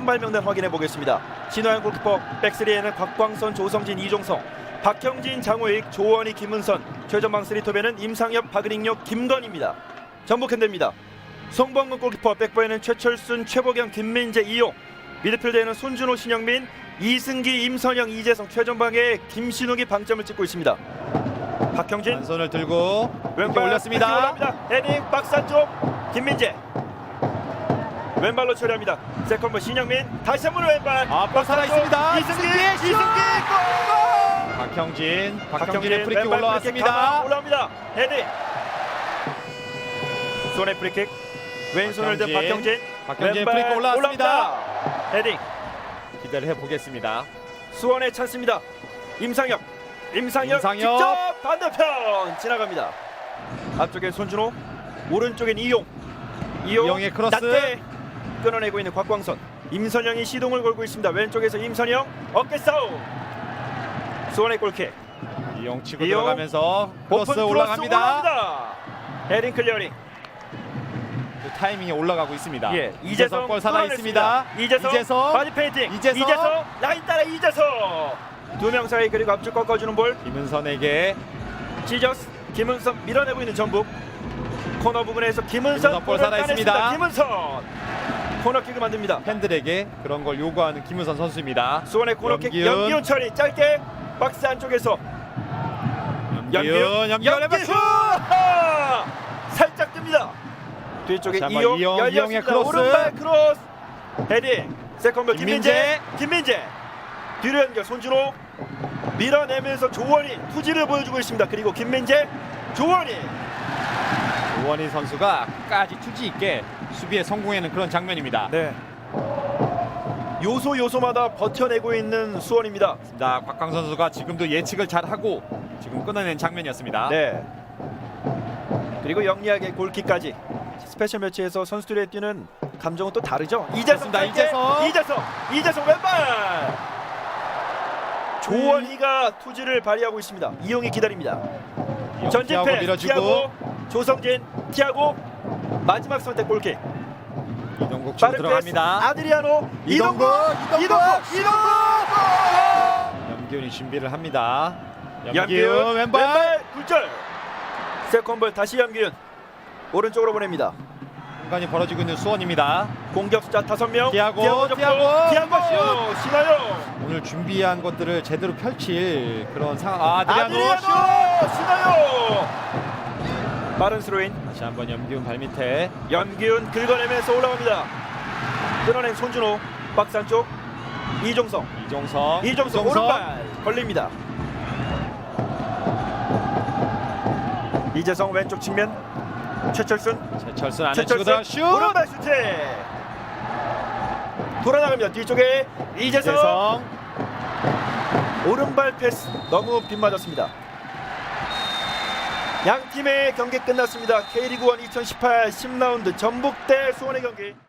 선발 명단 확인해 보겠습니다. 신호영 골키퍼 백스리에는 곽광선, 조성진, 이종성, 박형진, 장호익, 조원희, 김은선, 최전방 스리톱에는 임상엽, 박은익력, 김건입니다. 전북 현대입니다. 송범근 골키퍼 백버에는 최철순, 최보경, 김민재, 이용 미드필드에는 손준호, 신영민, 이승기, 임선영, 이재성 최전방에 김신욱이 방점을 찍고 있습니다. 박형진 한 손을 들고 왼발 올렸습니다. 헤딩 박스 안쪽 김민재 왼발로 처리합니다. 세컨볼 신영민 다시 한번 왼발 아, 볼 살아 있습니다. 이승기 이승기! 골! 박형진, 박형진의 박형진 프리킥 왼발 올라왔습니다. 가마 올라옵니다. 헤딩 손에 프리킥 왼손을 든 박형진. 박형진 박형진 왼발 프리킥 올라왔습니다. 헤딩 기대를 해보겠습니다. 수원의 찬스입니다. 임상혁, 임상혁, 임상혁. 직접 반대편 지나갑니다. 앞쪽에 손준호, 오른쪽엔 이용, 이용 이용의 크로스. 낮게 끊어내고 있는 곽광선, 임선영이 시동을 걸고 있습니다. 왼쪽에서 임선영 어깨 싸움. 수원의 골킥, 이용 치고 이용. 들어가면서 크로스 올라갑니다. 올라갑니다. 헤딩 클리어링. 그 타이밍이 올라가고 있습니다. 예, 이재성 이재성 볼 살아 있습니다. 이재성, 이재성. 바디 페인팅. 이재성. 라인 따라 이재성. 두 명 사이 그리고 앞쪽 꺾어주는 볼. 김은선에게 지저스 김은선 밀어내고 있는 전북 코너 부분에서 김은선 김은선 볼 볼을 살아 있습니다. 따냈습니다. 김은선 코너킥을 만듭니다. 팬들에게 그런 걸 요구하는 김은선 선수입니다. 수원의 코너킥. 연기훈 처리 짧게 박스 안쪽에서 연기훈, 연기훈 슛! 살짝 뜹니다. 뒤쪽에 다시 한번 이용 이용, 열렸습니다. 크로스. 오른발 크로스 헤딩 세컨볼 김민재 김민재. 김민재 뒤로 연결 손준호 밀어내면서 조원이 투지를 보여주고 있습니다. 그리고 김민재 조원이 오원희 선수가 끝까지 투지 있게 수비에 성공하는 그런 장면입니다. 네. 요소 요소마다 버텨내고 있는 수원입니다. 자, 곽광 선수가 지금도 예측을 잘 하고 지금 끊어낸 장면이었습니다. 네. 그리고 영리하게 골키까지 스페셜 매치에서 선수들이 뛰는 감정은 또 다르죠. 이재성 그렇습니다. 이재성. 이재성 이재성 왼발 조원희가 투지를 발휘하고 있습니다. 이용이 기다립니다. 이용 전진 피하고 패스 밀어주고 티아고 조성진 티아고 마지막 선택 골킥 이동국 치고 빠른 패스 들어갑니다. 아드리아노 이동국, 이동국 이동국, 이동국 염기훈이 준비를 합니다. 염기훈 왼발. 굴절 세컨볼 다시 염기훈 오른쪽으로 보냅니다 공간이 벌어지고 있는 수원입니다. 공격 숫자 다섯 명 티아고, 티아고, 티아고! 슛 신하영 오늘 준비한 것들을 제대로 펼칠 그런 상황. 아, 아드리아노, 아드리아노 슛! 신하영 빠른 스로인. 다시 한번 염기훈 발밑에. 염기훈 긁어내면서 올라갑니다. 끊어낸 손준호 박스 안쪽 이종성. 이종성, 이종성 오른발 걸립니다. 이재성 왼쪽 측면 최철순. 최철순 안에 들어가 슛! 오른발 슈팅 돌아나갑니다. 뒤쪽에 이재성. 이재성. 오른발 패스. 너무 빗맞았습니다 양 팀의 경기 끝났습니다. K리그 1 2018 10라운드 전북 대 수원의 경기